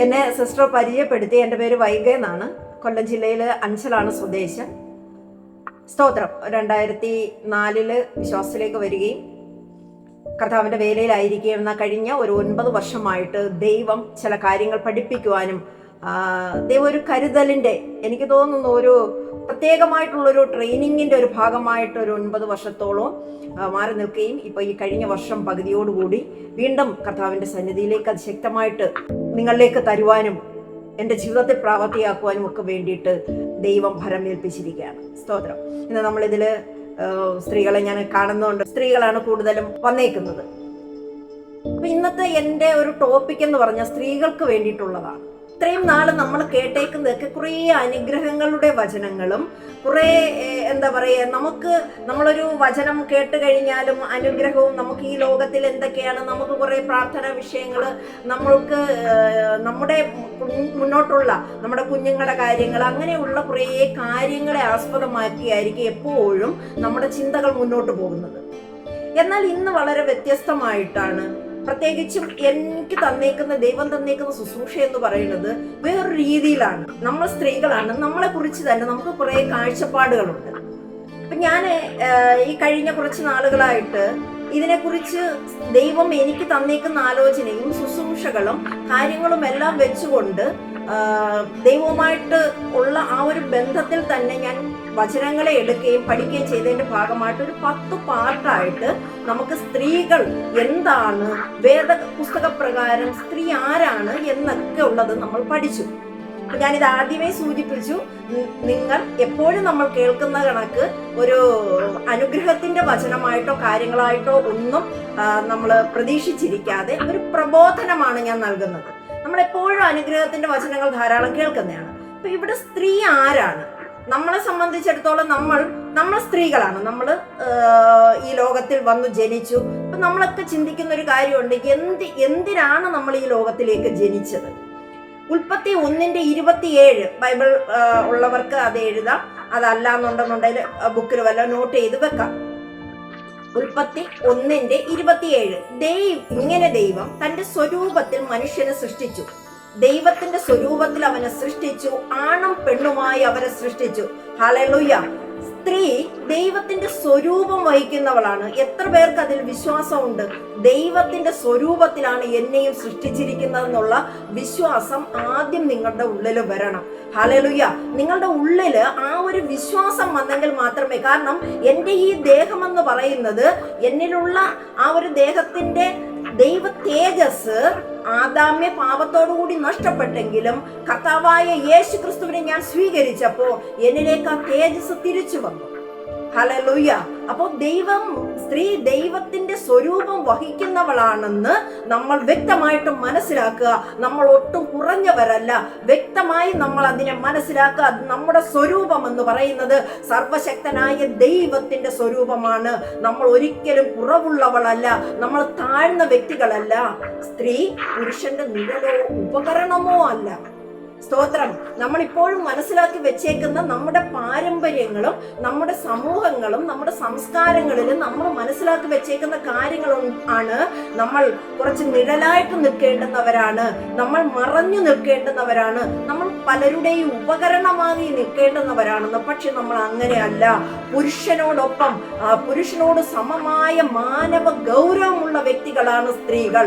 എന്നെ സിസ്റ്റർ പരിചയപ്പെടുത്തി. എന്റെ പേര് വൈഗ എന്നാണ്. കൊല്ലം ജില്ലയിൽ അഞ്ചലാണ് സ്വദേശം. സ്തോത്രം. രണ്ടായിരത്തി നാലിൽ വിശ്വാസത്തിലേക്ക് വരികയും കർത്താവിന്റെ വേലയിലായിരിക്കുകയും എന്നാൽ കഴിഞ്ഞ ഒരു ഒൻപത് വർഷമായിട്ട് ദൈവം ചില കാര്യങ്ങൾ പഠിപ്പിക്കുവാനും ദൈവം ഒരു കരുതലിന്റെ എനിക്ക് തോന്നുന്നു ഒരു പ്രത്യേകമായിട്ടുള്ളൊരു ട്രെയിനിങ്ങിന്റെ ഒരു ഭാഗമായിട്ട് ഒരു ഒൻപത് വർഷത്തോളം മാറി നിൽക്കുകയും ഇപ്പോൾ ഈ കഴിഞ്ഞ വർഷം പകുതിയോടുകൂടി വീണ്ടും കർത്താവിന്റെ സന്നിധിയിലേക്ക് അത് ശക്തമായിട്ട് നിങ്ങളിലേക്ക് തരുവാനും എന്റെ ജീവിതത്തെ പ്രാവർത്തിയാക്കുവാനും ഒക്കെ വേണ്ടിയിട്ട് ദൈവം ഭരമേൽപ്പിച്ചിരിക്കുകയാണ്. സ്തോത്രം. ഇന്ന് നമ്മളിതിൽ സ്ത്രീകളെ ഞാൻ കാണുന്നതുകൊണ്ട് സ്ത്രീകളാണ് കൂടുതലും വന്നേക്കുന്നത്. അപ്പം ഇന്നത്തെ എന്റെ ഒരു ടോപ്പിക് എന്ന് പറഞ്ഞാൽ സ്ത്രീകൾക്ക് വേണ്ടിയിട്ടുള്ളതാണ്. ഇത്രയും നാൾ നമ്മൾ കേട്ടേക്കുന്നതൊക്കെ കുറേ അനുഗ്രഹങ്ങളുടെ വചനങ്ങളും കുറേ എന്താ പറയുക നമുക്ക് നമ്മളൊരു വചനം കേട്ട് കഴിഞ്ഞാലും അനുഗ്രഹവും നമുക്ക് ഈ ലോകത്തിൽ എന്തൊക്കെയാണ് നമുക്ക് കുറേ പ്രാർത്ഥന വിഷയങ്ങൾ നമ്മൾക്ക് നമ്മുടെ മുന്നോട്ടുള്ള നമ്മുടെ കുഞ്ഞുങ്ങളുടെ കാര്യങ്ങൾ അങ്ങനെയുള്ള കുറേ കാര്യങ്ങളെ ആസ്പദമാക്കിയായിരിക്കും എപ്പോഴും നമ്മുടെ ചിന്തകൾ മുന്നോട്ട് പോകുന്നത്. എന്നാൽ ഇന്ന് വളരെ വ്യത്യസ്തമായിട്ടാണ് പ്രത്യേകിച്ചും എനിക്ക് തന്നേക്കുന്ന ദൈവം തന്നേക്കുന്ന ശുശ്രൂഷ എന്ന് പറയുന്നത് വേറൊരു രീതിയിലാണ്. നമ്മൾ സ്ത്രീകളാണ്. നമ്മളെ കുറിച്ച് തന്നെ നമുക്ക് കുറെ കാഴ്ചപ്പാടുകളുണ്ട്. അപ്പൊ ഞാൻ ഈ കഴിഞ്ഞ കുറച്ച് നാളുകളായിട്ട് ഇതിനെക്കുറിച്ച് ദൈവം എനിക്ക് തന്നേക്കുന്ന ആലോചനയും ശുശ്രൂഷകളും കാര്യങ്ങളും എല്ലാം വെച്ചുകൊണ്ട് ദൈവവുമായിട്ട് ഉള്ള ആ ഒരു ബന്ധത്തിൽ തന്നെ ഞാൻ വചനങ്ങളെ എടുക്കുകയും പഠിക്കുകയും ചെയ്തതിന്റെ ഭാഗമായിട്ട് ഒരു പത്ത് പാർട്ടായിട്ട് നമുക്ക് സ്ത്രീകൾ എന്താണ് വേദ പുസ്തക പ്രകാരം സ്ത്രീ ആരാണ് എന്നൊക്കെ ഉള്ളത് നമ്മൾ പഠിച്ചു. ഞാനിത് ആദ്യമേ സൂചിപ്പിച്ചു നിങ്ങൾ എപ്പോഴും നമ്മൾ കേൾക്കുന്ന കണക്ക് ഒരു അനുഗ്രഹത്തിന്റെ വചനമായിട്ടോ കാര്യങ്ങളായിട്ടോ ഒന്നും നമ്മൾ പ്രതീക്ഷിച്ചിരിക്കാതെ ഒരു പ്രബോധനമാണ് ഞാൻ നൽകുന്നത്. നമ്മൾ എപ്പോഴും അനുഗ്രഹത്തിന്റെ വചനങ്ങൾ ധാരാളം കേൾക്കുന്നതാണ്. അപ്പൊ ഇവിടെ സ്ത്രീ ആരാണ്? നമ്മളെ സംബന്ധിച്ചിടത്തോളം നമ്മൾ നമ്മൾ സ്ത്രീകളാണ്. നമ്മൾ ഈ ലോകത്തിൽ വന്നു ജനിച്ചു. അപ്പൊ നമ്മളൊക്കെ ചിന്തിക്കുന്ന ഒരു കാര്യമുണ്ട് എന്ത് എന്തിനാണ് നമ്മൾ ഈ ലോകത്തിലേക്ക് ജനിച്ചത്? ഉൽപ്പത്തി ഒന്നിന്റെ ഇരുപത്തിയേഴ് ബൈബിൾ ഉള്ളവർക്ക് അത് എഴുതാം. അതല്ല എന്നുണ്ടെന്നുണ്ടെങ്കിൽ ബുക്കിൽ വല്ല നോട്ട് ചെയ്ത് വെക്കാം. ഉൽപ്പത്തി ഒന്നിന്റെ ഇരുപത്തിയേഴ്. ദൈവം ഇങ്ങനെ ദൈവം തന്റെ സ്വരൂപത്തിൽ മനുഷ്യനെ സൃഷ്ടിച്ചു. ദൈവത്തിന്റെ സ്വരൂപത്തിൽ അവനെ സൃഷ്ടിച്ചു ആണും പെണ്ണുമായി അവരെ സൃഷ്ടിച്ചു. ഹലലുയ സ്ത്രീ ദൈവത്തിന്റെ സ്വരൂപം വഹിക്കുന്നവളാണ്. എത്ര പേർക്ക് അതിൽ വിശ്വാസമുണ്ട്? ദൈവത്തിന്റെ സ്വരൂപത്തിലാണ് എന്നെയും സൃഷ്ടിച്ചിരിക്കുന്നതെന്നുള്ള വിശ്വാസം ആദ്യം നിങ്ങളുടെ ഉള്ളിൽ വരണം. ഹലലുയ നിങ്ങളുടെ ഉള്ളിൽ ആ ഒരു വിശ്വാസം വന്നെങ്കിൽ മാത്രമേ കാരണം എന്റെ ഈ ദേഹം എന്ന് പറയുന്നത് എന്നിലുള്ള ആ ഒരു ദേഹത്തിന്റെ ദൈവ തേജസ് ആദാമ്യ പാപത്തോടുകൂടി നഷ്ടപ്പെട്ടെങ്കിലും കർത്താവായ യേശു ക്രിസ്തുവിനെ ഞാൻ സ്വീകരിച്ചപ്പോൾ എന്നിലേക്ക് ആ തേജസ് തിരിച്ചു വന്നു. ഹലലുയ്യ അപ്പോൾ ദൈവം സ്ത്രീ ദൈവത്തിന്റെ സ്വരൂപം വഹിക്കുന്നവളാണെന്ന് നമ്മൾ വ്യക്തമായിട്ടും മനസ്സിലാക്കുക. നമ്മൾ ഒട്ടും കുറഞ്ഞവരല്ല. വ്യക്തമായി നമ്മൾ അതിനെ മനസ്സിലാക്കുക. നമ്മുടെ സ്വരൂപം എന്ന് പറയുന്നത് സർവശക്തനായ ദൈവത്തിന്റെ സ്വരൂപമാണ്. നമ്മൾ ഒരിക്കലും കുറവുള്ളവളല്ല. നമ്മൾ താഴ്ന്ന വ്യക്തികളല്ല. സ്ത്രീ പുരുഷന്റെ നിഴലോ ഉപകരണമോ അല്ല. സ്തോത്രം. നമ്മൾ ഇപ്പോഴും മനസ്സിലാക്കി വെച്ചേക്കുന്ന നമ്മുടെ പാരമ്പര്യങ്ങളും നമ്മുടെ സമൂഹങ്ങളും നമ്മുടെ സംസ്കാരങ്ങളിലും നമ്മൾ മനസ്സിലാക്കി വെച്ചേക്കുന്ന കാര്യങ്ങളും ആണ് നമ്മൾ കുറച്ച് നിഴലായിട്ട് നിൽക്കേണ്ടുന്നവരാണ്. നമ്മൾ മറഞ്ഞു നിൽക്കേണ്ടുന്നവരാണ്. നമ്മൾ പലരുടെയും ഉപകരണമായി നിൽക്കേണ്ടുന്നവരാണെന്ന്. പക്ഷെ നമ്മൾ അങ്ങനെയല്ല പുരുഷനോടൊപ്പം പുരുഷനോട് സമമായ മാനവ ഗൗരവമുള്ള വ്യക്തികളാണ് സ്ത്രീകൾ.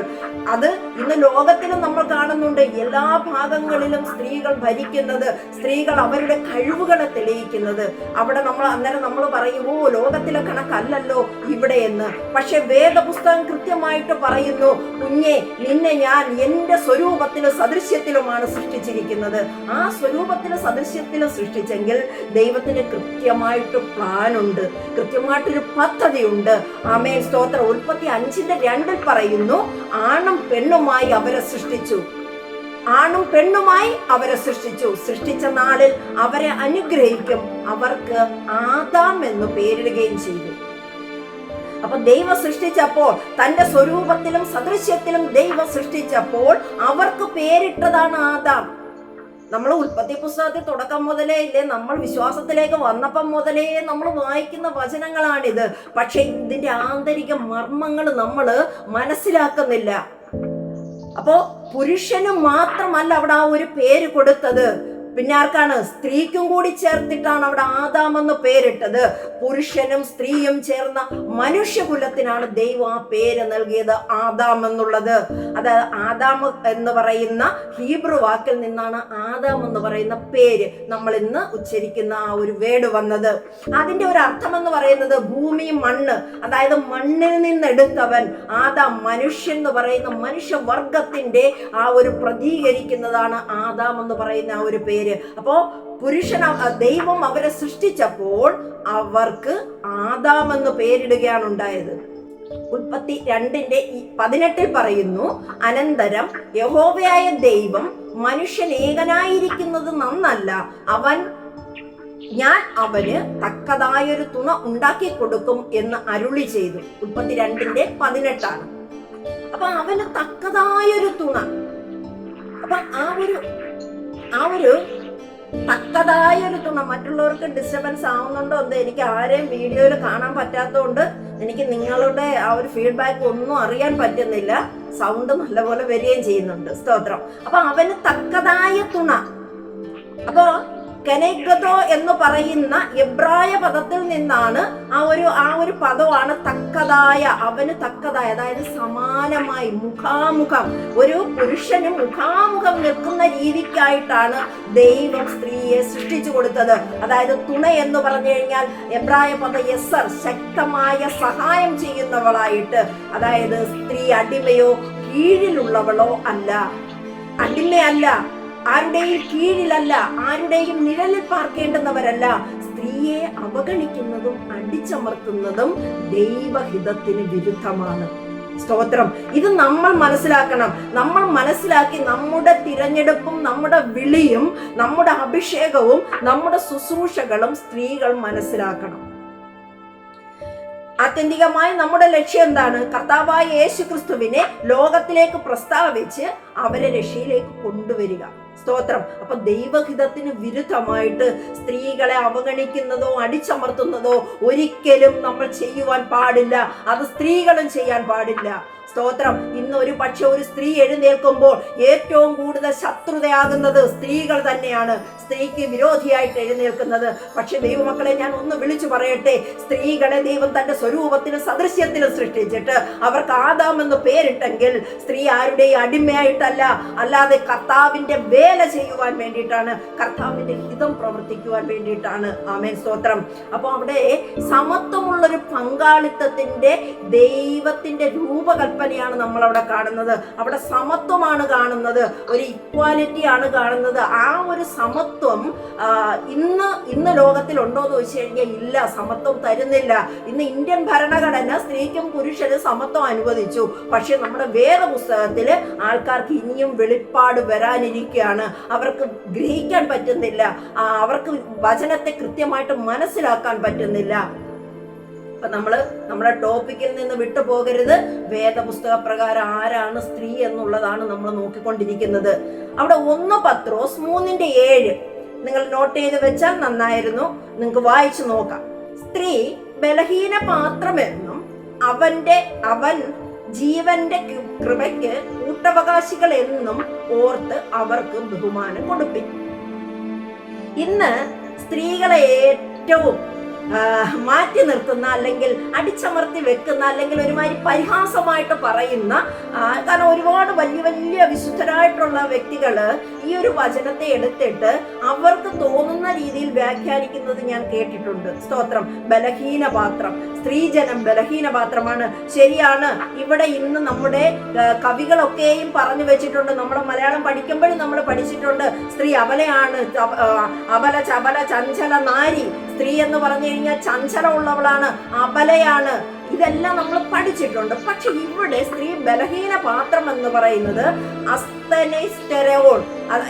അത് ഇന്ന് ലോകത്തിലും നമ്മൾ കാണുന്നുണ്ട്. എല്ലാ ഭാഗങ്ങളിലും സ്ത്രീകൾ ഭരിക്കുന്നത് സ്ത്രീകൾ അവരുടെ കഴിവുകളെ തെളിയിക്കുന്നത്. അവിടെ നമ്മൾ അന്നേരം നമ്മൾ പറയും ഓ ലോകത്തിലെ കണക്കല്ലല്ലോ ഇവിടെ എന്ന്. പക്ഷെ വേദപുസ്തകം കൃത്യമായിട്ട് പറയുന്നു കുഞ്ഞെ നിന്നെ ഞാൻ എന്റെ സ്വരൂപത്തിലും സദൃശ്യത്തിലുമാണ് സൃഷ്ടിച്ചിരിക്കുന്നത്. ആ സ്വരൂപത്തിലും സദൃശ്യത്തിലും സൃഷ്ടിച്ചെങ്കിൽ ദൈവത്തിന് കൃത്യമായിട്ട് പ്ലാനുണ്ട് കൃത്യമായിട്ടൊരു പദ്ധതിയുണ്ട്. ആമേ സ്തോത്രം. ഉൽപ്പത്തി അഞ്ചിന്റെ രണ്ടിൽ പറയുന്നു ആണും പെണ്ണുമായി അവരെ സൃഷ്ടിച്ചു. ആണും പെണ്ണുമായി അവരെ സൃഷ്ടിച്ചു. സൃഷ്ടിച്ച നാളിൽ അവരെ അനുഗ്രഹിക്കും. അവർക്ക് ആദാം എന്ന് പേരിടുകയും ചെയ്തു. അപ്പൊ ദൈവം സൃഷ്ടിച്ചപ്പോൾ തന്റെ സ്വരൂപത്തിലും സദൃശ്യത്തിലും ദൈവം സൃഷ്ടിച്ചപ്പോൾ അവർക്ക് പേരിട്ടതാണ് ആദാം. നമ്മൾ ഉൽപ്പത്തി പുസ്തകത്തിൽ തുടക്കം മുതലേ ഇല്ലേ നമ്മൾ വിശ്വാസത്തിലേക്ക് വന്നപ്പം മുതലേ നമ്മൾ വായിക്കുന്ന വചനങ്ങളാണിത്. പക്ഷെ ഇതിന്റെ ആന്തരിക മർമ്മങ്ങൾ നമ്മൾ മനസ്സിലാക്കുന്നില്ല. അപ്പോ പുരുഷന് മാത്രമല്ല അവിടെ ആ ഒരു പേര് കൊടുത്തത്. പിന്നെ ആർക്കാണ്? സ്ത്രീക്കും കൂടി ചേർത്തിട്ടാണ് അവിടെ ആദാം എന്ന് പേരിട്ടത്. പുരുഷനും സ്ത്രീയും ചേർന്ന മനുഷ്യകുലത്തിനാണ് ദൈവം ആ പേര് നൽകിയത് ആദാം എന്നുള്ളത്. അത് ആദാം എന്ന് പറയുന്ന ഹീബ്രു വാക്കിൽ നിന്നാണ് ആദാം എന്ന് പറയുന്ന പേര് നമ്മൾ ഇന്ന് ഉച്ചരിക്കുന്ന ആ ഒരു വേട് വന്നത്. അതിന്റെ ഒരു അർത്ഥം എന്ന് പറയുന്നത് ഭൂമി മണ്ണ്. അതായത് മണ്ണിൽ നിന്നെടുത്തവൻ ആദാം മനുഷ്യൻ എന്ന് പറയുന്ന മനുഷ്യവർഗത്തിന്റെ ആ ഒരു പ്രതീകരിക്കുന്നതാണ് ആദാം എന്ന് പറയുന്ന ആ ഒരു പേര്. അപ്പോ പുരുഷൻ ദൈവം അവരെ സൃഷ്ടിച്ചപ്പോൾ അവർക്ക് ആദാം എന്ന് പേരിടുകയാണ് ഉണ്ടായത്. ഉൽപ്പത്തി രണ്ടിന്റെ പതിനെട്ടിൽ പറയുന്നു അനന്തരം യഹോവയായ ദൈവം മനുഷ്യൻ ഏകനായിരിക്കുന്നത് നന്നല്ല. അവൻ ഞാൻ അവന് തക്കതായൊരു തുണ ഉണ്ടാക്കി കൊടുക്കും എന്ന് അരുളി ചെയ്തു. മുപ്പത്തി രണ്ടിന്റെ പതിനെട്ടാണ്. അപ്പൊ അവന് തക്കതായൊരു തുണ. അപ്പൊ ആ ഒരു ആ ഒരു തക്കതായ ഒരു തുണ മറ്റുള്ളവർക്ക് ഡിസ്റ്റർബൻസ് ആവുന്നുണ്ടോ എന്ന് എനിക്ക് ആരെയും വീഡിയോയിൽ കാണാൻ പറ്റാത്തതുകൊണ്ട് എനിക്ക് നിങ്ങളുടെ ആ ഒരു ഫീഡ്ബാക്ക് ഒന്നും അറിയാൻ പറ്റുന്നില്ല. സൗണ്ട് നല്ലപോലെ വരികയും ചെയ്യുന്നുണ്ട്. സ്തോത്രം. അപ്പൊ അവന് തക്കതായ തുണ. അപ്പോ കെനഗതോ എന്ന് പറയുന്ന എബ്രായ പദത്തിൽ നിന്നാണ് ആ ഒരു ആ ഒരു പദമാണ് തക്കതായ അവന് തക്കതായ അതായത് സമാനമായി മുഖാമുഖം. ഒരു പുരുഷന് മുഖാമുഖം നിൽക്കുന്ന രീതിക്കായിട്ടാണ് ദൈവം സ്ത്രീയെ സൃഷ്ടിച്ചു കൊടുത്തത്. അതായത് തുണ എന്ന് പറഞ്ഞു കഴിഞ്ഞാൽ എബ്രായ പദ യെസർ ശക്തമായ സഹായം ചെയ്യുന്നവളായിട്ട്. അതായത് സ്ത്രീ അടിമയോ കീഴിലുള്ളവളോ അല്ല. അടിമയല്ല. ആരുടെയും കീഴിലല്ല ആരുടെയും നിഴലിൽ പാർക്കേണ്ടുന്നവരല്ല. സ്ത്രീയെ അവഗണിക്കുന്നതും അടിച്ചമർത്തുന്നതും ദൈവഹിതത്തിന് വിരുദ്ധമാണ്. സ്തോത്രം. ഇത് നമ്മൾ മനസ്സിലാക്കണം. നമ്മൾ മനസ്സിലാക്കി നമ്മുടെ തിരഞ്ഞെടുപ്പും നമ്മുടെ വിളിയും നമ്മുടെ അഭിഷേകവും നമ്മുടെ ശുശ്രൂഷകളും സ്ത്രീകൾ മനസ്സിലാക്കണം. ആത്യന്തികമായി നമ്മുടെ ലക്ഷ്യം എന്താണ്? കർത്താവായ യേശു ക്രിസ്തുവിനെ ലോകത്തിലേക്ക് പ്രസ്താവിച്ച് അവരെ രക്ഷയിലേക്ക് കൊണ്ടുവരിക. സ്തോത്രം. അപ്പൊ ദൈവഹിതത്തിന് വിരുദ്ധമായിട്ട് സ്ത്രീകളെ അവഗണിക്കുന്നതോ അടിച്ചമർത്തുന്നതോ ഒരിക്കലും നമ്മൾ ചെയ്യുവാൻ പാടില്ല. അത് സ്ത്രീകളും ചെയ്യാൻ പാടില്ല. സ്തോത്രം. ഇന്ന് ഒരു പക്ഷെ ഒരു സ്ത്രീ എഴുന്നേൽക്കുമ്പോൾ ഏറ്റവും കൂടുതൽ ശത്രുതയാകുന്നത് സ്ത്രീകൾ തന്നെയാണ്. സ്ത്രീക്ക് വിരോധിയായിട്ട് എഴുന്നേൽക്കുന്നത്. പക്ഷെ ദൈവമക്കളെ ഞാൻ ഒന്ന് വിളിച്ചു പറയട്ടെ. സ്ത്രീകളെ ദൈവം തന്റെ സ്വരൂപത്തിനും സദൃശ്യത്തിനും സൃഷ്ടിച്ചിട്ട് അവർക്ക് ആദാം എന്ന് പേരിട്ടെങ്കിൽ സ്ത്രീ ആരുടെയും അടിമയായിട്ടല്ല അല്ലാതെ കർത്താവിന്റെ വേല ചെയ്യുവാൻ വേണ്ടിയിട്ടാണ് കർത്താവിന്റെ ഹിതം പ്രവർത്തിക്കുവാൻ വേണ്ടിയിട്ടാണ്. ആമേൻ. സ്തോത്രം. അപ്പൊ അവിടെ സമത്വമുള്ളൊരു പങ്കാളിത്തത്തിന്റെ ദൈവത്തിന്റെ രൂപകൽപ്പനയാണ് നമ്മൾ അവിടെ കാണുന്നത്. അവിടെ സമത്വമാണ് കാണുന്നത്. ഒരു ഇക്വാലിറ്റി ആണ് കാണുന്നത്. ആ ഒരു സമത്വം ഇന്ന് ഇന്ന് ലോകത്തിൽ ഉണ്ടോ എന്ന് ചോദിച്ചു കഴിഞ്ഞാൽ ഇല്ല. സമത്വം തരുന്നില്ല. ഇന്ന് ഇന്ത്യൻ ഭരണഘടന സ്ത്രീക്കും പുരുഷനും സമത്വം അനുവദിച്ചു. പക്ഷെ നമ്മുടെ വേദപുസ്തകത്തിൽ ആൾക്കാർക്ക് ഇനിയും വെളിപ്പാട് വരാനിരിക്കുകയാണ്. അവർക്ക് ഗ്രഹിക്കാൻ പറ്റുന്നില്ല. അവർക്ക് വചനത്തെ കൃത്യമായിട്ട് മനസ്സിലാക്കാൻ പറ്റുന്നില്ല. അപ്പൊ നമ്മൾ നമ്മുടെ ടോപ്പിക്കിൽ നിന്ന് വിട്ടു പോകരുത്. വേദപുസ്തക പ്രകാരം ആരാണ് സ്ത്രീ എന്നുള്ളതാണ് നമ്മൾ നോക്കിക്കൊണ്ടിരിക്കുന്നത്. അവിടെ ഒന്ന് പത്രോസ് മൂന്നിന്റെ ഏഴ്. നിങ്ങൾ നോട്ട് ചെയ്ത് വെച്ചാൽ നന്നായിരുന്നു. നിങ്ങൾക്ക് വായിച്ചു നോക്കാം. സ്ത്രീ ബലഹീന പാത്രമെന്നും അവന്റെ അവൻ ജീവന്റെ കൃപയ്ക്ക് കൂട്ടവകാശികൾ എന്നും ഓർത്ത് അവർക്ക് ബഹുമാനം കൊടുപ്പിക്കും. ഇന്ന് സ്ത്രീകളെ ഏറ്റവും മാറ്റി നിർത്തുന്ന അല്ലെങ്കിൽ അടിച്ചമർത്തി വെക്കുന്ന അല്ലെങ്കിൽ ഒരുമാതിരി പരിഹാസമായിട്ട് പറയുന്ന കാരണം ഒരുപാട് വലിയ വലിയ വിശുദ്ധരായിട്ടുള്ള വ്യക്തികൾ ഈ ഒരു വചനത്തെ എടുത്തിട്ട് അവർക്ക് തോന്നുന്ന രീതിയിൽ വ്യാഖ്യാനിക്കുന്നത് ഞാൻ കേട്ടിട്ടുണ്ട്. സ്തോത്രം. ബലഹീന പാത്രം. സ്ത്രീജനം ബലഹീന പാത്രമാണ്. ശരിയാണ്. ഇവിടെ ഇന്ന് നമ്മുടെ കവികളൊക്കെയും പറഞ്ഞു വെച്ചിട്ടുണ്ട്. നമ്മുടെ മലയാളം പഠിക്കുമ്പോഴും നമ്മൾ പഠിച്ചിട്ടുണ്ട്. സ്ത്രീ അവലയാണ് അവല ചബല ചഞ്ചല നാരി. സ്ത്രീ എന്ന് പറഞ്ഞു കഴിഞ്ഞാൽ ചഞ്ചലമുള്ളവളാണ്. അബലയാണ് ഇതെല്ലാം നമ്മൾ പഠിച്ചിട്ടുണ്ട്. പക്ഷെ ഇവിടെ സ്ത്രീ ബലഹീന പാത്രം എന്ന് പറയുന്നത് അസ്തനെസ്റ്റെറോൾ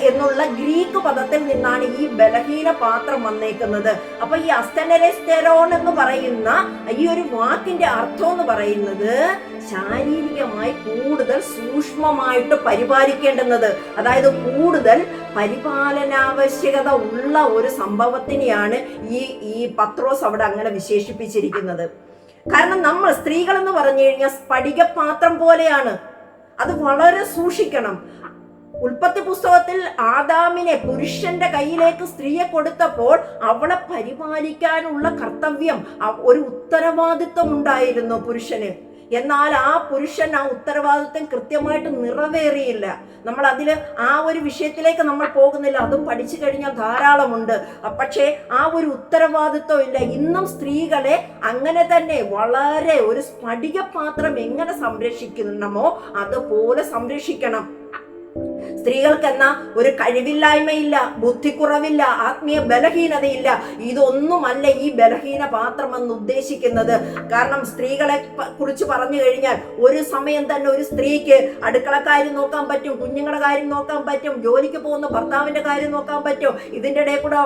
എന്നുള്ള ഗ്രീക്ക് പദത്തിൽ നിന്നാണ് ഈ ബലഹീന പാത്രം വന്നേക്കുന്നത്. അപ്പൊ ഈ അസ്തനെസ്റ്റെറോൺ എന്ന് പറയുന്ന ഈ ഒരു വാക്കിന്റെ അർത്ഥം എന്ന് പറയുന്നത് ശാരീരികമായി കൂടുതൽ സൂക്ഷ്മമായിട്ട് പരിപാലിക്കേണ്ടുന്നത്. അതായത് കൂടുതൽ പരിപാലനാവശ്യകത ഉള്ള ഒരു സംഭവത്തിനെയാണ് ഈ ഈ പത്രോസ് അവിടെ അങ്ങനെ വിശേഷിപ്പിച്ചിരിക്കുന്നത്. കാരണം നമ്മൾ സ്ത്രീകൾ എന്ന് പറഞ്ഞു കഴിഞ്ഞാൽ സ്ഫടികപാത്രം പോലെയാണ്. അത് വളരെ സൂക്ഷിക്കണം. ഉൽപ്പത്തി പുസ്തകത്തിൽ ആദാമിനെ പുരുഷന്റെ കയ്യിലേക്ക് സ്ത്രീയെ കൊടുത്തപ്പോൾ അവളെ പരിപാലിക്കാനുള്ള കർത്തവ്യം ഒരു ഉത്തരവാദിത്വം ഉണ്ടായിരുന്നു പുരുഷന്. എന്നാൽ ആ പുരുഷൻ ആ ഉത്തരവാദിത്വം കൃത്യമായിട്ട് നിറവേറിയില്ല. നമ്മൾ അതിൽ ആ ഒരു വിഷയത്തിലേക്ക് നമ്മൾ പോകുന്നില്ല. അതും പഠിച്ചു കഴിഞ്ഞാൽ ധാരാളമുണ്ട്. പക്ഷേ ആ ഒരു ഉത്തരവാദിത്വം ഇല്ല. ഇന്നും സ്ത്രീകളെ അങ്ങനെ തന്നെ വളരെ ഒരു സ്ഫടിക പാത്രം എങ്ങനെ സംരക്ഷിക്കണമോ അതുപോലെ സംരക്ഷിക്കണം. സ്ത്രീകൾക്കെന്ന ഒരു കഴിവില്ലായ്മയില്ല ബുദ്ധിക്കുറവില്ല ആത്മീയ ബലഹീനതയില്ല. ഇതൊന്നുമല്ല ഈ ബലഹീന പാത്രം എന്ന് ഉദ്ദേശിക്കുന്നത്. കാരണം സ്ത്രീകളെ കുറിച്ച് പറഞ്ഞു കഴിഞ്ഞാൽ ഒരു സമയം തന്നെ ഒരു സ്ത്രീക്ക് അടുക്കള കാര്യം നോക്കാൻ പറ്റും കുഞ്ഞുങ്ങളുടെ കാര്യം നോക്കാൻ പറ്റും ജോലിക്ക് പോകുന്ന ഭർത്താവിന്റെ കാര്യം നോക്കാൻ പറ്റും. ഇതിന്റെ ഇടയിൽ കൂടെ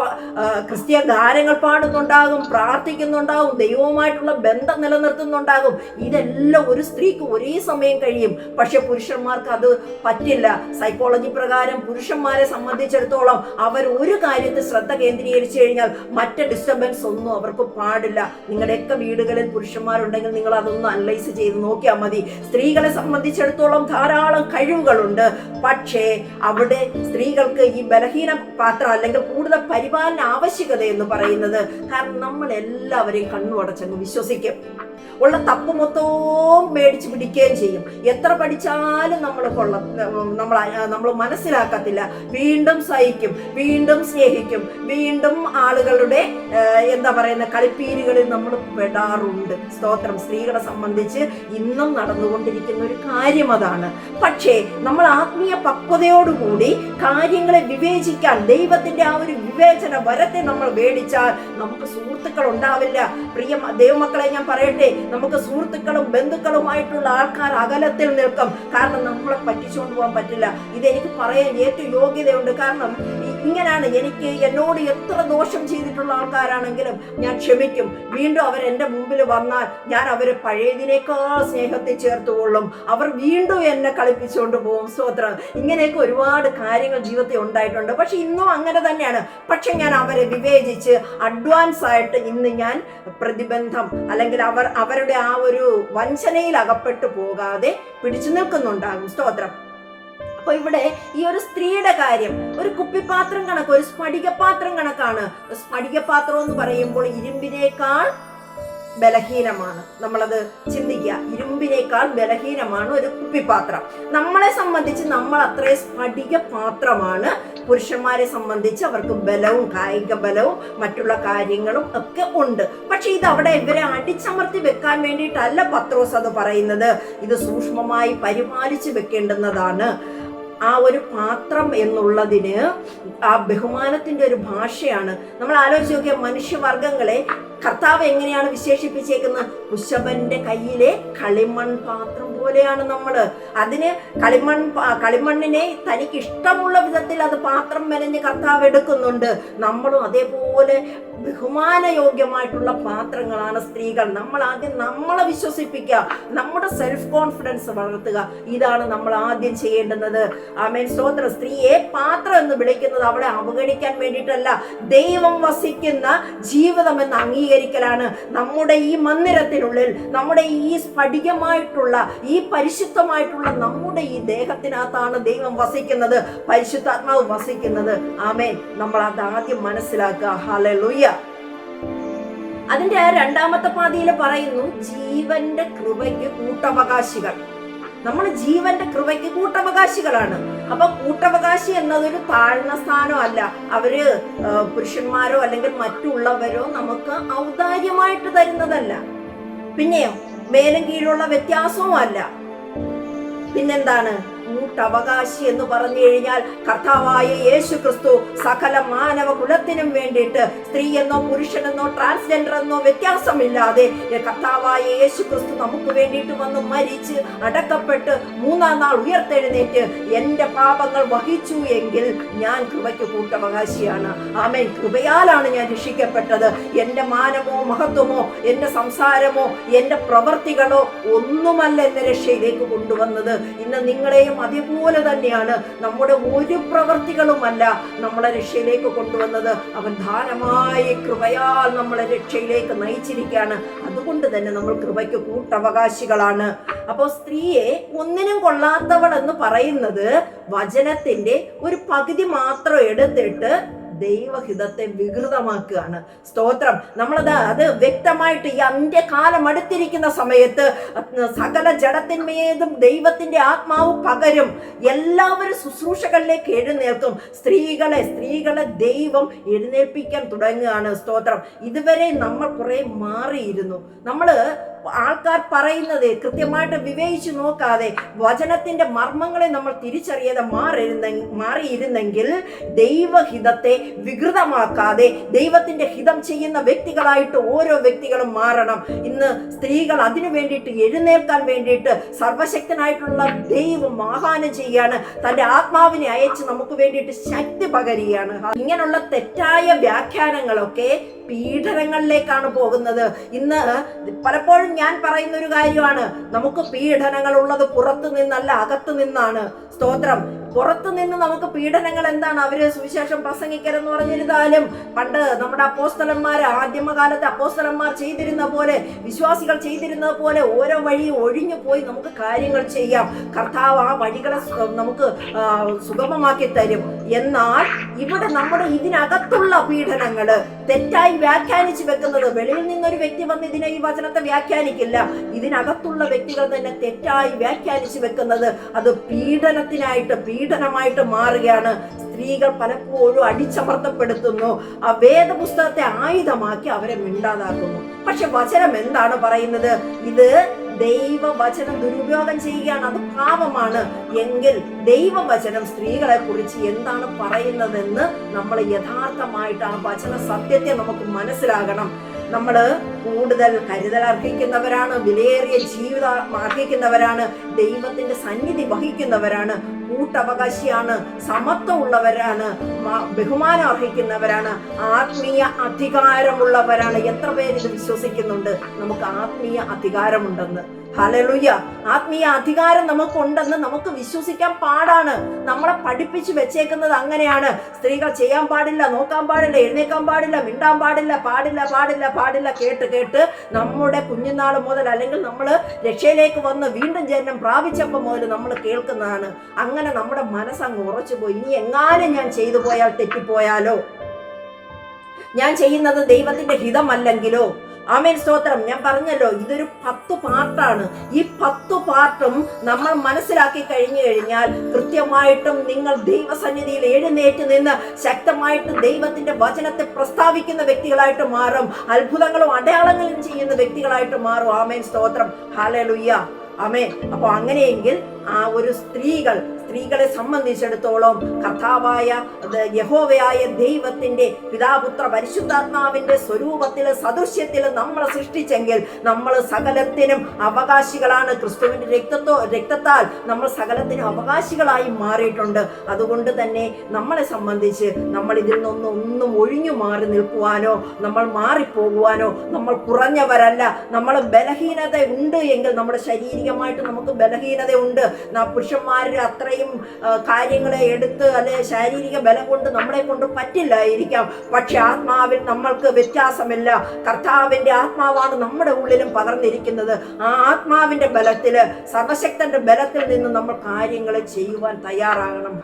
ക്രിസ്ത്യൻ ക്രിസ്തീയ ഗാനങ്ങൾ പാടുന്നുണ്ടാകും പ്രാർത്ഥിക്കുന്നുണ്ടാകും ദൈവവുമായിട്ടുള്ള ബന്ധം നിലനിർത്തുന്നുണ്ടാകും. ഇതെല്ലാം ഒരു സ്ത്രീക്ക് ഒരേ സമയം കഴിയും. പക്ഷെ പുരുഷന്മാർക്ക് അത് പറ്റില്ല. സൈക്കോളജി പ്രകാരം പുരുഷന്മാരെ സംബന്ധിച്ചിടത്തോളം അവർ ഒരു കാര്യത്തിൽ ശ്രദ്ധ കേന്ദ്രീകരിച്ചു കഴിഞ്ഞാൽ മറ്റ് ഡിസ്റ്റർബൻസ് ഒന്നും അവർക്ക് പാടില്ല. നിങ്ങളുടെയൊക്കെ വീടുകളിൽ പുരുഷന്മാരുണ്ടെങ്കിൽ നിങ്ങൾ അതൊന്ന് അനലൈസ് ചെയ്ത് നോക്കിയാൽ മതി. സ്ത്രീകളെ സംബന്ധിച്ചിടത്തോളം ധാരാളം കഴിവുകളുണ്ട്. പക്ഷേ അവിടെ സ്ത്രീകൾക്ക് ഈ ബലഹീന പാത്രം അല്ലെങ്കിൽ കൂടുതൽ പരിപാലന ആവശ്യകത എന്ന് പറയുന്നത് കാരണം നമ്മൾ എല്ലാവരെയും കണ്ണുടച്ചങ്ങ് വിശ്വസിക്കും. ഉള്ള തപ്പ് മൊത്തവും മേടിച്ച് പിടിക്കുകയും ചെയ്യും. എത്ര പഠിച്ചാലും നമ്മൾ കൊള്ള നമ്മൾ നമ്മൾ മനസ്സിലാക്കത്തില്ല. വീണ്ടും സഹിക്കും വീണ്ടും സ്നേഹിക്കും വീണ്ടും ആളുകളുടെ എന്താ പറയുന്ന കളിപ്പീരുകളിൽ നമ്മൾ പെടാറുണ്ട്. സ്തോത്രം. സ്ത്രീകളെ സംബന്ധിച്ച് ഇന്നും നടന്നുകൊണ്ടിരിക്കുന്ന ഒരു കാര്യം അതാണ്. പക്ഷേ നമ്മൾ ആത്മീയ പക്വതയോടുകൂടി കാര്യങ്ങളെ വിവേചിക്കാൻ ദൈവത്തിന്റെ ആ ഒരു വിവേചന വരത്തെ നമ്മൾ മേടിച്ചാൽ നമുക്ക് സുഹൃത്തുക്കൾ ഉണ്ടാവില്ല. പ്രിയ ദൈവമക്കളെ ഞാൻ പറയട്ടെ നമുക്ക് സുഹൃത്തുക്കളും ബന്ധുക്കളുമായിട്ടുള്ള ആൾക്കാർ അകലത്തിൽ നിൽക്കും. കാരണം നമ്മളെ പറ്റിച്ചുകൊണ്ട് പോകാൻ പറ്റില്ല. ഇതെനിക്ക് പറയാൻ ഏറ്റവും യോഗ്യതയുണ്ട്. കാരണം ഇങ്ങനെയാണ് എനിക്ക് എന്നോട് എത്ര ദോഷം ചെയ്തിട്ടുള്ള ആൾക്കാരാണെങ്കിലും ഞാൻ ക്ഷമിക്കും. വീണ്ടും അവർ എന്റെ മുമ്പിൽ വന്നാൽ ഞാൻ അവരെ പഴയതിനേക്കാൾ സ്നേഹത്തെ ചേർത്തുകൊള്ളും. അവർ വീണ്ടും എന്നെ കളിപ്പിച്ചുകൊണ്ട് പോകും. സ്തോത്രം ഇങ്ങനെയൊക്കെ ഒരുപാട് കാര്യങ്ങൾ ജീവിതത്തിൽ ഉണ്ടായിട്ടുണ്ട്. പക്ഷെ ഇന്നും അങ്ങനെ തന്നെയാണ്. പക്ഷെ ഞാൻ അവരെ വിവേചിച്ച് അഡ്വാൻസ് ആയിട്ട് ഇന്ന് ഞാൻ പ്രതിബന്ധം അല്ലെങ്കിൽ അവർ അവരുടെ ആ ഒരു വഞ്ചനയിൽ അകപ്പെട്ടു പോകാതെ പിടിച്ചു നിൽക്കുന്നുണ്ടാകും. സ്തോത്രം അപ്പൊ ഇവിടെ ഈ ഒരു സ്ത്രീയുടെ കാര്യം ഒരു കുപ്പിപാത്രം കണക്ക് ഒരു സ്ഫടികപാത്രം കണക്കാണ്. സ്ഫടികപാത്രം എന്ന് പറയുമ്പോൾ ഇരുമ്പിനേക്കാൾ ബലഹീനമാണ്. നമ്മളത് ചിന്തിക്കുക. ഇരുമ്പിനേക്കാൾ ബലഹീനമാണ് ഒരു കുപ്പിപാത്രം. നമ്മളെ സംബന്ധിച്ച് നമ്മൾ അത്രയും സ്ഫടിക പാത്രമാണ് പുരുഷന്മാരെ സംബന്ധിച്ച് അവർക്ക് ബലവും കായിക ബലവും മറ്റുള്ള കാര്യങ്ങളും ഒക്കെ ഉണ്ട്. പക്ഷെ ഇത് അവിടെ ഇവരെ അടിച്ചമർത്തി വെക്കാൻ വേണ്ടിയിട്ടല്ല പത്രോസ് അത് പറയുന്നത്. ഇത് സൂക്ഷ്മമായി പരിപാലിച്ച് വെക്കേണ്ടുന്നതാണ്. ആ ഒരു പാത്രം എന്നുള്ളതിന് ആ ബഹുമാനത്തിന്റെ ഒരു ഭാഷയാണ്. നമ്മൾ ആലോചിച്ച് നോക്കിയ മനുഷ്യവർഗങ്ങളെ കർത്താവ് എങ്ങനെയാണ് വിശേഷിപ്പിച്ചേക്കുന്നത്? കുശവന്റെ കയ്യിലെ കളിമൺ പാത്രം പോലെയാണ് നമ്മൾ അതിന് കളിമൺ കളിമണ്ണിനെ തനിക്ക് ഇഷ്ടമുള്ള വിധത്തിൽ അത് പാത്രം മെനഞ്ഞ് കർത്താവ് എടുക്കുന്നുണ്ട്. നമ്മളും അതേപോലെ ബഹുമാനയോഗ്യമായിട്ടുള്ള പാത്രങ്ങളാണ് സ്ത്രീകൾ. നമ്മൾ ആദ്യം നമ്മളെ വിശ്വസിപ്പിക്കുക. നമ്മുടെ സെൽഫ് കോൺഫിഡൻസ് വളർത്തുക. ഇതാണ് നമ്മൾ ആദ്യം ചെയ്യേണ്ടുന്നത്. ആമേൻ. സ്തോത്ര. സ്ത്രീയെ പാത്രം എന്ന് വിളിക്കുന്നത് അവളെ അവഗണിക്കാൻ വേണ്ടിയിട്ടല്ല. ദൈവം വസിക്കുന്ന ജീവിതം എന്ന് അംഗീകരിക്കലാണ്. നമ്മുടെ ഈ മന്ദിരത്തിനുള്ളിൽ നമ്മുടെ ഈ സ്ഫടികമായിട്ടുള്ള ഈ പരിശുദ്ധമായിട്ടുള്ള നമ്മുടെ ഈ ദേഹത്തിനകത്താണ് ദൈവം വസിക്കുന്നത്. പരിശുദ്ധാത്മാവ് വസിക്കുന്നത്. ആമേൻ. നമ്മൾ അത് ആദ്യം മനസ്സിലാക്കുക. ഹലലുയ്യ അതിന്റെ രണ്ടാമത്തെ പാതിയിൽ പറയുന്നു ജീവന്റെ കൃപയ്ക്ക് കൂട്ടവകാശികൾ. നമ്മൾ ജീവന്റെ കൃപയ്ക്ക് കൂട്ടവകാശികളാണ്. അപ്പൊ കൂട്ടവകാശി എന്നതൊരു താഴ്ന്ന സ്ഥാനമല്ല അവർ പുരുഷന്മാരോ അല്ലെങ്കിൽ മറ്റുള്ളവരോ നമുക്ക് ഔദാര്യമായിട്ട് തരുന്നതല്ല. പിന്നെയോ മേലും കീഴുള്ള വ്യത്യാസവും അല്ല പിന്നെന്താണ്? കൂട്ടവകാശി എന്ന് പറഞ്ഞു കഴിഞ്ഞാൽ കർത്താവായ യേശു ക്രിസ്തു സകല മാനവ കുലത്തിനും വേണ്ടിയിട്ട് സ്ത്രീ എന്നോ പുരുഷനെന്നോ ട്രാൻസ്ജെൻഡർ എന്നോ വ്യത്യാസമില്ലാതെ കർത്താവായ യേശു ക്രിസ്തു നമുക്ക് വേണ്ടിയിട്ട് വന്ന് മരിച്ച് അടക്കപ്പെട്ട് മൂന്നാം നാൾ ഉയർത്തെഴുന്നേറ്റ് എന്റെ പാപങ്ങൾ വഹിച്ചു എങ്കിൽ ഞാൻ കൃപയ്ക്ക് കൂട്ടവകാശിയാണ്. ആമേൻ. കൃപയാലാണ് ഞാൻ രക്ഷിക്കപ്പെട്ടത്. എന്റെ മാനമോ മഹത്വമോ എന്റെ സംസാരമോ എന്റെ പ്രവൃത്തികളോ ഒന്നുമല്ല എന്നെ രക്ഷയിലേക്ക് കൊണ്ടുവന്നത്. ഇന്ന് നിങ്ങളെയും അതേപോലെ അതുപോലെ തന്നെയാണ് നമ്മുടെ ഒരു പ്രവൃത്തികളുമല്ല നമ്മളെ രക്ഷയിലേക്ക് കൊണ്ടുവന്നത്. അവൻ ധാരമായി കൃപയാൽ നമ്മളെ രക്ഷയിലേക്ക് നയിച്ചിരിക്കുകയാണ്. അതുകൊണ്ട് തന്നെ നമ്മൾ കൃപയ്ക്ക് കൂട്ടവകാശികളാണ്. അപ്പോൾ സ്ത്രീയെ ഒന്നിനും കൊള്ളാത്തവൾ എന്ന് പറയുന്നത് വചനത്തിന്റെ ഒരു പകുതി മാത്രം എടുത്തിട്ട് ദൈവഹിതത്തെ വികൃതമാക്കുകയാണ്. സ്തോത്രം. നമ്മളത് അത് വ്യക്തമായിട്ട് ഈ അന്ത്യകാലം അടുത്തിരിക്കുന്ന സമയത്ത് സകല ജഡത്തിന്മേതും ദൈവത്തിന്റെ ആത്മാവ് പകരും. എല്ലാവരും ശുശ്രൂഷകളിലേക്ക് എഴുന്നേൽക്കും. സ്ത്രീകളെ സ്ത്രീകളെ ദൈവം എഴുന്നേൽപ്പിക്കാൻ തുടങ്ങുകയാണ്. സ്തോത്രം. ഇതുവരെ നമ്മൾ കുറെ മാറിയിരുന്നു. നമ്മൾ ആൾക്കാർ പറയുന്നത് കൃത്യമായിട്ട് വിവേചിച്ചു നോക്കാതെ വചനത്തിന്റെ മർമ്മങ്ങളെ നമ്മൾ തിരിച്ചറിയാതെ മാറിയിരുന്ന മാറിയിരുന്നെങ്കിൽ ദൈവഹിതത്തെ വികൃതമാക്കാതെ ദൈവത്തിന്റെ ഹിതം ചെയ്യുന്ന വ്യക്തികളായിട്ട് ഓരോ വ്യക്തികളും മാറണം. ഇന്ന് സ്ത്രീകൾ അതിനു വേണ്ടിയിട്ട് എഴുന്നേൽക്കാൻ വേണ്ടിയിട്ട് സർവശക്തനായിട്ടുള്ള ദൈവം ആഹ്വാനം ചെയ്യാണ്. തന്റെ ആത്മാവിനെ അയച്ച് നമുക്ക് വേണ്ടിയിട്ട് ശക്തി പകരുകയാണ്. ഇങ്ങനെയുള്ള തെറ്റായ വ്യാഖ്യാനങ്ങളൊക്കെ പീഡനങ്ങളിലേക്കാണ് പോകുന്നത്. ഇന്ന് പലപ്പോഴും ഞാൻ പറയുന്ന ഒരു കാര്യമാണ്. നമുക്ക് പീഡനങ്ങൾ ഉള്ളത് പുറത്തു നിന്നല്ല അകത്തു നിന്നാണ്. സ്തോത്രം. പുറത്തു നിന്ന് നമുക്ക് പീഡനങ്ങൾ എന്താണ്? അവർ സുവിശേഷം പ്രസംഗിക്കരെന്ന് പറഞ്ഞിരുന്നാലും പണ്ട് നമ്മുടെ അപ്പോസ്തലന്മാർ ആദ്യമകാലത്ത് അപ്പോസ്തലന്മാർ ചെയ്തിരുന്ന പോലെ വിശ്വാസികൾ ചെയ്തിരുന്ന പോലെ ഓരോ വഴി ഒഴിഞ്ഞു പോയി നമുക്ക് കാര്യങ്ങൾ ചെയ്യാം. കർത്താവ് ആ വഴികളെ നമുക്ക് സുഗമമാക്കി തരും. എന്നാൽ ഇവിടെ നമ്മുടെ ഇതിനകത്തുള്ള പീഡനങ്ങൾ തെറ്റായി വ്യാഖ്യാനിച്ചു വെക്കുന്നത് വെളിയിൽ നിന്നൊരു വ്യക്തി വന്ന് ഇതിനെ ഈ വചനത്തെ വ്യാഖ്യാനിക്കില്ല. ഇതിനകത്തുള്ള വ്യക്തികൾ തന്നെ തെറ്റായി വ്യാഖ്യാനിച്ചു വെക്കുന്നത് അത് പീഡനത്തിനായിട്ട് പീഡനമായിട്ട് മാറുകയാണ്. സ്ത്രീകൾ പലപ്പോഴും അടിച്ചമർത്തപ്പെടുത്തുന്നു. ആ വേദപുസ്തകത്തെ ആയുധമാക്കി അവരെ മിണ്ടാതാക്കുന്നു. പക്ഷെ വചനം എന്താണ് പറയുന്നത്? ഇത് ദൈവവചനം ദുരുപയോഗം ചെയ്യുകയാണ്. അത് പാപമാണ്. എങ്കിൽ ദൈവവചനം സ്ത്രീകളെ കുറിച്ച് എന്താണ് പറയുന്നതെന്ന് നമ്മൾ യഥാർത്ഥമായിട്ട് ആ വചന സത്യത്തെ നമുക്ക് മനസ്സിലാകണം. നമ്മൾ കൂടുതൽ കരുതൽ അർഹിക്കുന്നവരാണ് വിലയേറിയ ജീവിതം അർഹിക്കുന്നവരാണ് ദൈവത്തിന്റെ സന്നിധി വഹിക്കുന്നവരാണ്. കൂട്ടവകാശിയാണ് സമത്വം ഉള്ളവരാണ് മ- ബഹുമാനം അർഹിക്കുന്നവരാണ് ആത്മീയ അധികാരമുള്ളവരാണ്. എത്ര പേര് ഇത് വിശ്വസിക്കുന്നുണ്ട്? നമുക്ക് ആത്മീയ അധികാരമുണ്ടെന്ന്. ഹലലുയ്യ ആത്മീയ അധികാരം നമുക്കുണ്ടെന്ന് നമുക്ക് വിശ്വസിക്കാൻ പാടാണ്. നമ്മളെ പഠിപ്പിച്ചു വെച്ചേക്കുന്നത് അങ്ങനെയാണ്. സ്ത്രീകൾ ചെയ്യാൻ പാടില്ല നോക്കാൻ പാടില്ല എഴുന്നേക്കാൻ പാടില്ല മിണ്ടാൻ പാടില്ല പാടില്ല പാടില്ല പാടില്ല കേട്ട് കേട്ട് നമ്മുടെ കുഞ്ഞുനാൾ മുതൽ അല്ലെങ്കിൽ നമ്മൾ രക്ഷയിലേക്ക് വന്ന് വീണ്ടും ജന്മം പ്രാപിച്ചപ്പോൾ മുതൽ നമ്മൾ കേൾക്കുന്നതാണ്. അങ്ങനെ നമ്മുടെ മനസ്സങ്ങ് ഉറച്ചു പോയി ഇനി എങ്ങാനും ഞാൻ ചെയ്തു പോയാൽ തെറ്റിപ്പോയാലോ? ഞാൻ ചെയ്യുന്നത് ദൈവത്തിന്റെ ഹിതമല്ലെങ്കിലോ? ആമേൻ. സ്തോത്രം. ഞാൻ പറഞ്ഞല്ലോ ഇതൊരു പത്ത് പാർട്ടാണ് ഈ പത്ത് പാർട്ടും നമ്മൾ മനസ്സിലാക്കി കഴിഞ്ഞു കഴിഞ്ഞാൽ കൃത്യമായിട്ടും നിങ്ങൾ ദൈവസന്നിധിയിൽ എഴുന്നേറ്റ് നിന്ന് ശക്തമായിട്ട് ദൈവത്തിന്റെ വചനത്തെ പ്രസ്താവിക്കുന്ന വ്യക്തികളായിട്ട് മാറും. അത്ഭുതങ്ങളും അടയാളങ്ങളും ചെയ്യുന്ന വ്യക്തികളായിട്ട് മാറും. ആമേൻ. സ്തോത്രം. ഹാലലുയ്യ ആമേ അപ്പോൾ അങ്ങനെയെങ്കിൽ ആ ഒരു സ്ത്രീകൾ സ്ത്രീകളെ സംബന്ധിച്ചിടത്തോളം കർത്താവായ യഹോവയായ ദൈവത്തിന്റെ പിതാപുത്ര പരിശുദ്ധാത്മാവിന്റെ സ്വരൂപത്തിൽ സദൃശ്യത്തിൽ നമ്മളെ സൃഷ്ടിച്ചെങ്കിൽ നമ്മൾ സകലത്തിനും അവകാശികളാണ്. ക്രിസ്തുവിന്റെ രക്തത്തോ രക്തത്താൽ നമ്മൾ സകലത്തിനും അവകാശികളായി മാറിയിട്ടുണ്ട്. അതുകൊണ്ട് തന്നെ നമ്മളെ സംബന്ധിച്ച് നമ്മൾ ഇതിൽ നിന്നൊന്നും ഒന്നും ഒഴിഞ്ഞു മാറി നിൽക്കുവാനോ നമ്മൾ മാറിപ്പോകുവാനോ നമ്മൾ കുറഞ്ഞവരല്ല. നമ്മൾ ബലഹീനത ഉണ്ട് എങ്കിൽ നമ്മുടെ ശാരീരികമായിട്ട് നമുക്ക് ബലഹീനത ഉണ്ട് പുരുഷന്മാരുടെ അത്രയും ആ, കാര്യങ്ങളെ എടുത്ത് അല്ലെ ശാരീരിക ബലം കൊണ്ട് നമ്മളെ കൊണ്ട് പറ്റില്ലായിരിക്കാം. പക്ഷെ ആത്മാവിൽ നമ്മൾക്ക് വ്യത്യാസമില്ല. കർത്താവിന്റെ ആത്മാവാണ് നമ്മുടെ ഉള്ളിലും പകർന്നിരിക്കുന്നത് ആ ആത്മാവിന്റെ ബലത്തിൽ സർവശക്തന്റെ ബലത്തിൽ നിന്ന് നമ്മൾ കാര്യങ്ങൾ ചെയ്യുവാൻ തയ്യാറാകണം.